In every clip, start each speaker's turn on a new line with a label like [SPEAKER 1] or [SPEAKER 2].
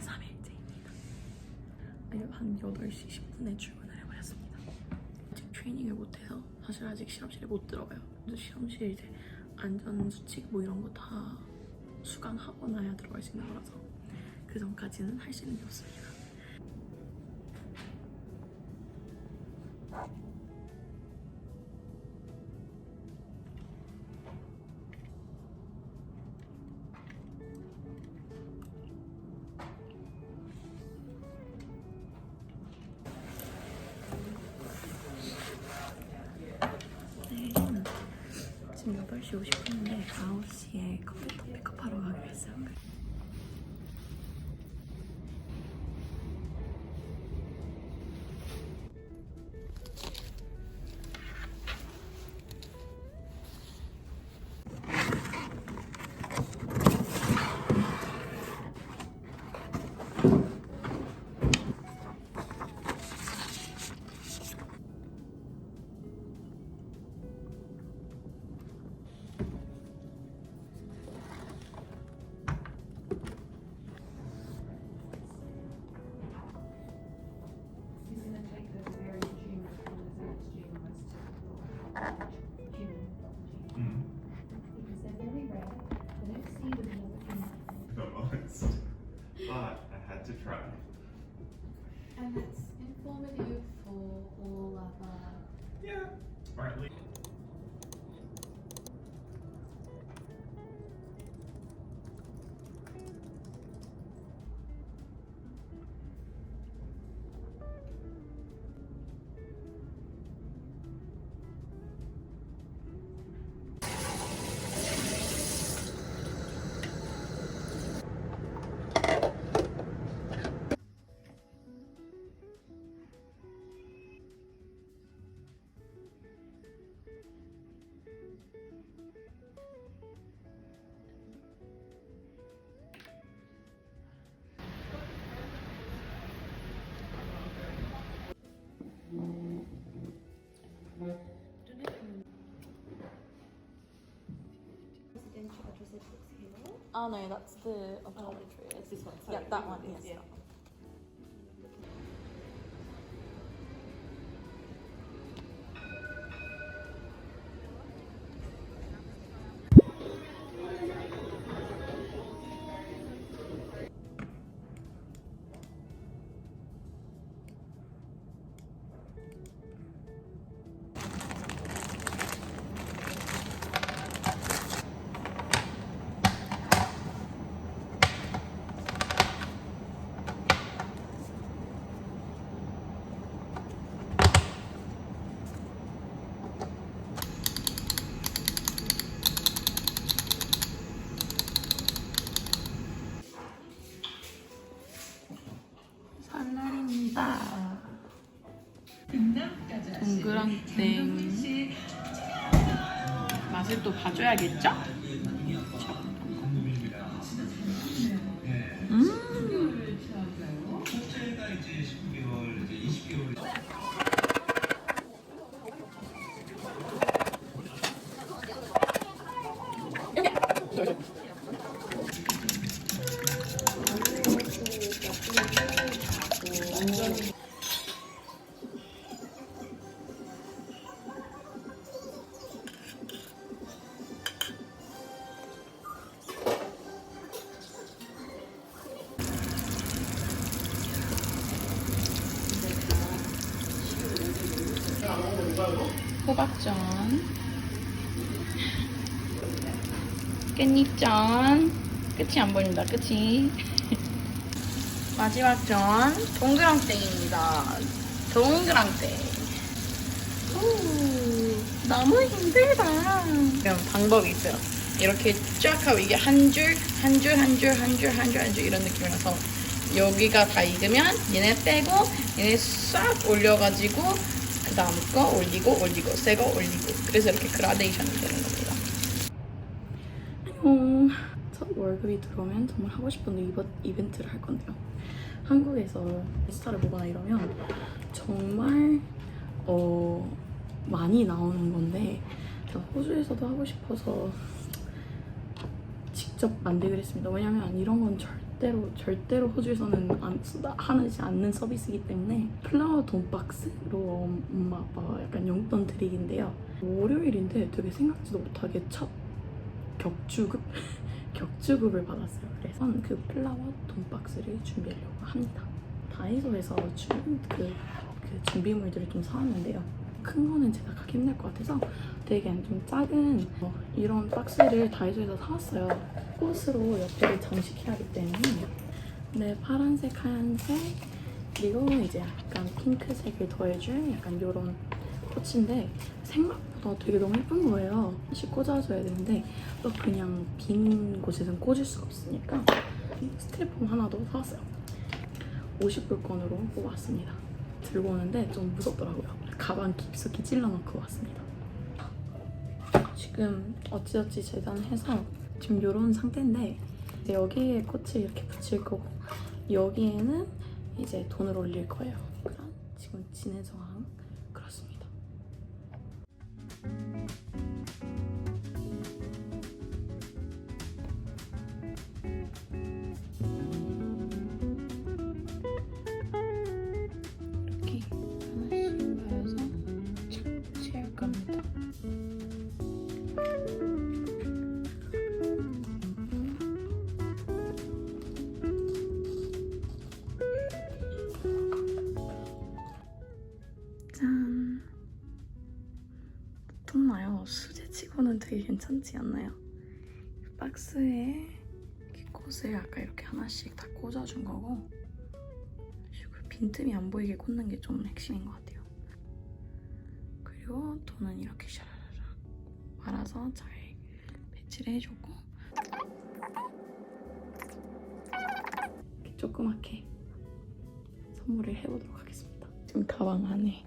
[SPEAKER 1] 3일째입니다. 한 8시 10분에 출근을 해버렸습니다. 트레이닝을 못해서 사실 아직 실험실에 못 들어가요. 실험실 이제 안전수칙 뭐 이런 거 다 수강하고 나야 들어갈 수 있는 거라서 그 전까지는 할 수 있는 게 없습니다. 지금 8시 50분인데 9시에 컴퓨터 픽업하러 가기로 했어요.
[SPEAKER 2] Try.
[SPEAKER 3] And that's informative for all other
[SPEAKER 2] Yeah. Or at least.
[SPEAKER 1] Oh no, that's the optometry.
[SPEAKER 3] It's this one.
[SPEAKER 1] Yeah, that one. Yes.
[SPEAKER 3] Yeah.
[SPEAKER 1] that one. 봐줘야겠죠? 호박전. 깻잎전. 끝이 안 보인다. 끝이. 마지막 전 동그랑땡입니다. 동그랑땡. 오, 너무 힘들다. 그럼 방법이 있어요. 이렇게 쫙 하고 이게 한 줄 한 줄 한 줄 한 줄 한 줄 한 줄 이런 느낌이라서 여기가 다 익으면 얘네 빼고 얘네 싹 올려가지고 그 다음 거 올리고 올리고 새거 올리고 그래서 이렇게 그라데이션이 되는 겁니다. 안녕. 첫 월급이 들어오면 정말 하고 싶은 이벤트를 할 건데요. 한국에서 인스타를 보거나 이러면 정말 어 많이 나오는 건데 저 호주에서도 하고 싶어서 직접 만들기로 했습니다. 왜냐면 이런 건 절대 로 절대로 호주에서는 안, 하지 않는 서비스이기 때문에 플라워 돈박스로 엄마 아빠가 약간 용돈 드리기인데요. 월요일인데 되게 생각지도 못하게 첫 격주급 격주급을 받았어요. 그래서 그 플라워 돈박스를 준비하려고 합니다. 다이소에서 주, 그, 그 준비물들을 좀 사왔는데요. 큰 거는 제작하기 힘들 것 같아서 되게 좀 작은 어, 이런 박스를 다이소에서 사왔어요. 꽃으로 옆에를 장식해야 하기 때문에 네 파란색, 하얀색 그리고 이제 약간 핑크색을 더해줄 약간 이런 꽃인데 생각보다 되게 너무 예쁜 거예요. 다시 꽂아줘야 되는데 또 그냥 빈 곳에선 꽂을 수가 없으니까 스티로폼 하나 더 사왔어요. 50불권으로 뽑았습니다. 들고 오는데 좀 무섭더라고요. 가방 깊숙이 찔러넣고 왔습니다. 지금 어찌어찌 재단해서 지금 이런 상태인데 이제 여기에 꽃을 이렇게 붙일 거고 여기에는 이제 돈을 올릴 거예요. 그런 지금 상 짠. 좋나요? 수제치고는 되게 괜찮지 않나요? 박스에 꽃을 아까 이렇게 하나씩 다 꽂아준 거고 빈틈이 안 보이게 꽂는 게 좀 핵심인 것 같아요. 그리고 돈은 이렇게 샤라라락 말아서 잘 배치를 해줬고 이렇게 조그맣게 선물을 해보도록 하겠습니다. 지금 가방 안에 들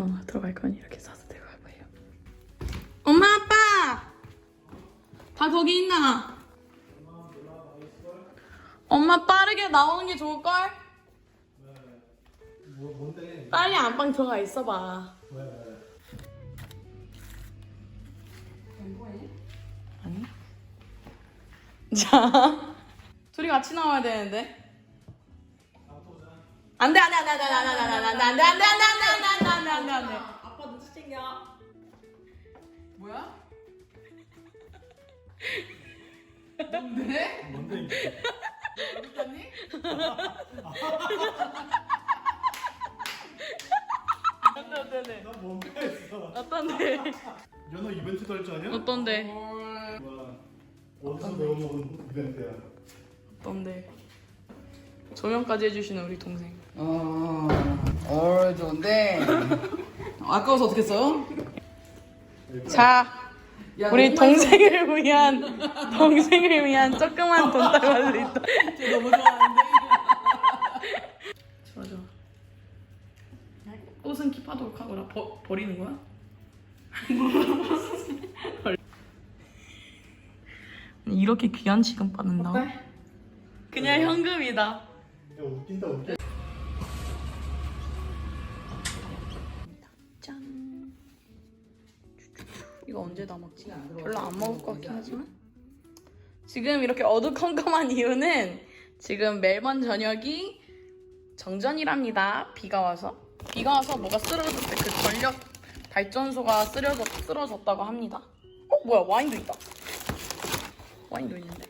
[SPEAKER 1] 어 들어갈 거니 이렇게 싸서 들어갈 거예요. 엄마 아빠 다 거기 있나? 엄마 빠르게 나오는 게 좋을 걸?
[SPEAKER 4] 뭐 뭔데?
[SPEAKER 1] 빨리 안방 들어가 있어봐.
[SPEAKER 4] 왜? 왜?
[SPEAKER 1] 아니? 자, 둘이 같이 나와야 되는데. 안돼 안돼 안돼 안돼 안돼 안돼 안돼 안돼 안돼 안돼 안돼 챙겨. 뭐야? 뭔데?
[SPEAKER 4] 뭔데 이게?
[SPEAKER 1] 안돼 안돼.
[SPEAKER 4] 나 뭔가 했어.
[SPEAKER 1] 어떤데?
[SPEAKER 4] 연어 이벤트도 할 줄 아냐?
[SPEAKER 1] 어떤데?
[SPEAKER 4] 와, 어디서 배워먹은 이벤트야?
[SPEAKER 1] 어떤데? 조명까지 해주시는 우리 동생.
[SPEAKER 5] 어, 어 좋은데. 아까워서 어떻게 써?
[SPEAKER 1] 자,
[SPEAKER 5] 야,
[SPEAKER 1] 우리 동생을 위한 동생을 위한 조그만 돈다발도 있다.
[SPEAKER 5] 맛있어. 너무 좋아하는데.
[SPEAKER 1] 좋아 좋아. 옷은 킵하도록 하거라. 버, 버리는 거야? 이렇게 귀한 지금 받는다. 그냥 현금이다.
[SPEAKER 4] 야 웃긴다 웃겨.
[SPEAKER 1] 이거 언제 다 먹지? 별로 안 먹을 것 같긴 하지만. 지금 이렇게 어두컴컴한 이유는 지금 멜번 저녁이 정전이랍니다. 비가 와서. 비가 와서 뭐가 쓰러졌을 때 그 전력 발전소가 쓰러졌, 쓰러졌다고 합니다. 어? 뭐야? 와인도 있다. 와인도 있는데.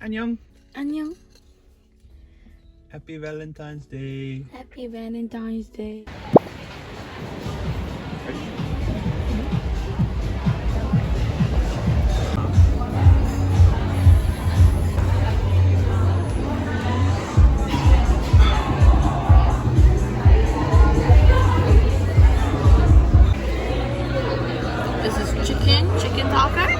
[SPEAKER 6] 안녕.
[SPEAKER 1] 안녕.
[SPEAKER 6] Happy Valentine's Day.
[SPEAKER 1] Happy Valentine's Day. This is chicken, chicken taco.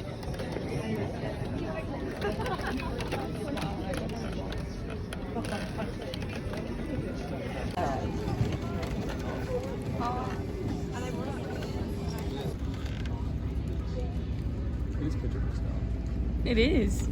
[SPEAKER 1] It is.